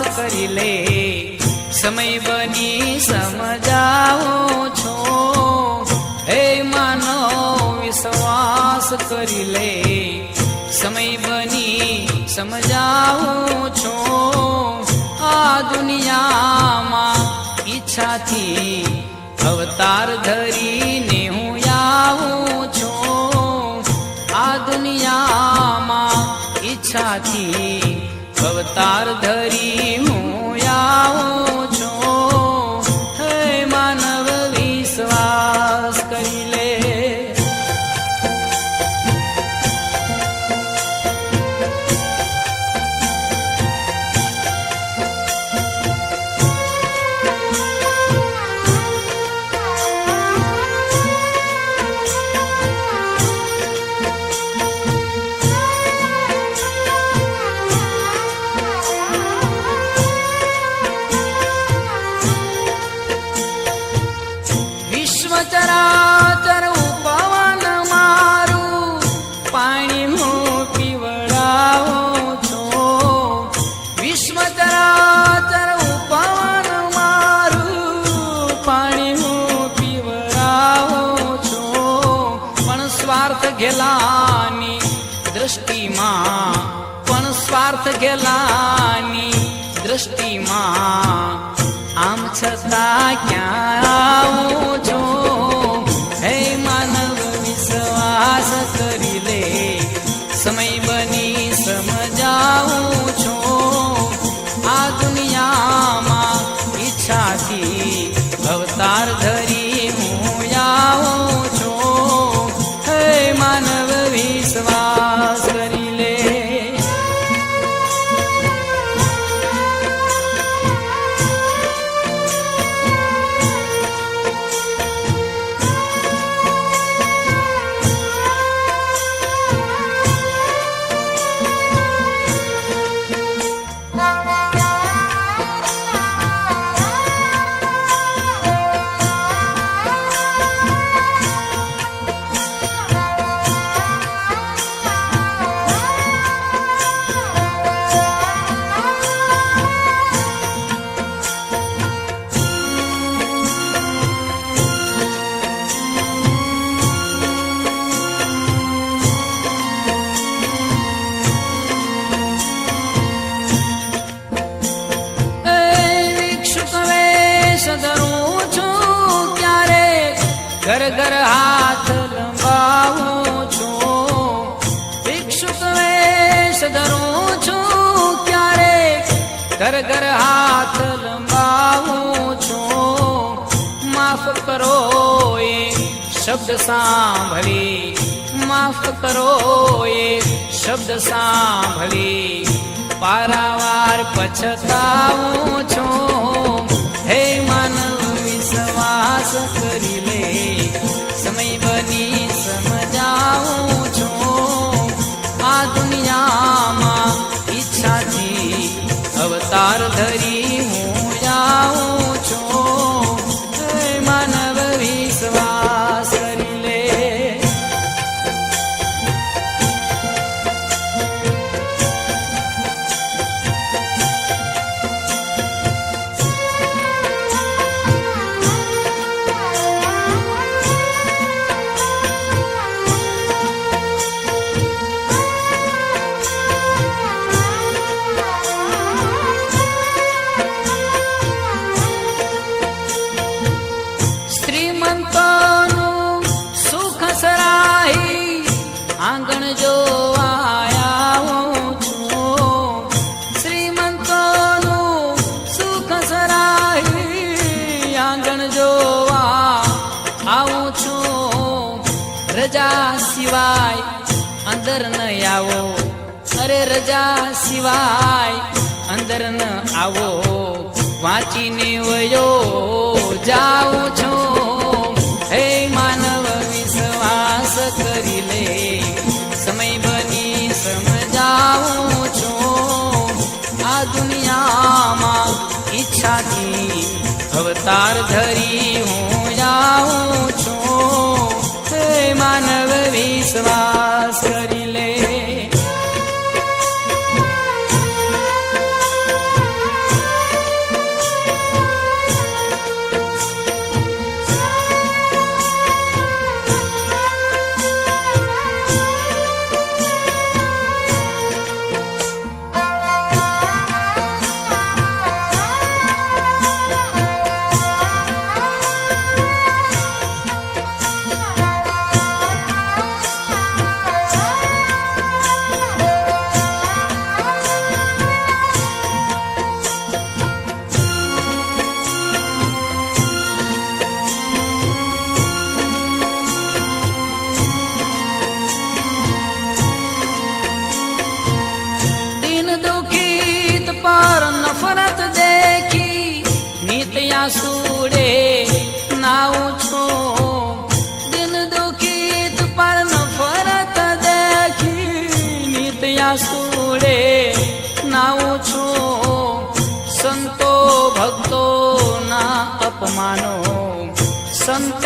કરી લે. સમય બની સમજાવો છો. હે માનો વિશ્વાસ કરી લે. સમય બની સમજાવો છો. આ દુનિયામાં ઈચ્છાથી અવતાર ધરીને હું આવું છું. આ દુનિયામાં ઈચ્છાથી અવતાર ધરી દ્રષ્ટિમાં પણ સ્વાર્થ ગેલાની દ્રષ્ટિમાં. આમ છતાં ક્યાં આવું છું? હે માનવ, વિશ્વાસ કરી લે. સમય બની સમજાવું છું. આ દુનિયામાં ઈચ્છાથી અવતાર ધરી ધરું છું ક્યારે? ઘર ઘર હાથ લંબાવું છું. માફ કરો એ શબ્દ સાંભળી. માફ કરો એ શબ્દ સાંભળી. પારાવાર પછતાવું છું. હે મન વિશ્વાસ કરી રજા સિવાય અંદર ન આવો. અરે રજા સિવાય અંદર ન આવો. વાંચીને વયો જાઉં છું. હે માનવ વિશ્વાસ કરી લે. સમય બની સમજાવું છું. આ દુનિયામાં ઈચ્છાથી અવતાર ધરી રજા સુડે નાવું છું. સંતો ભક્તો ના અપમાનો સંતો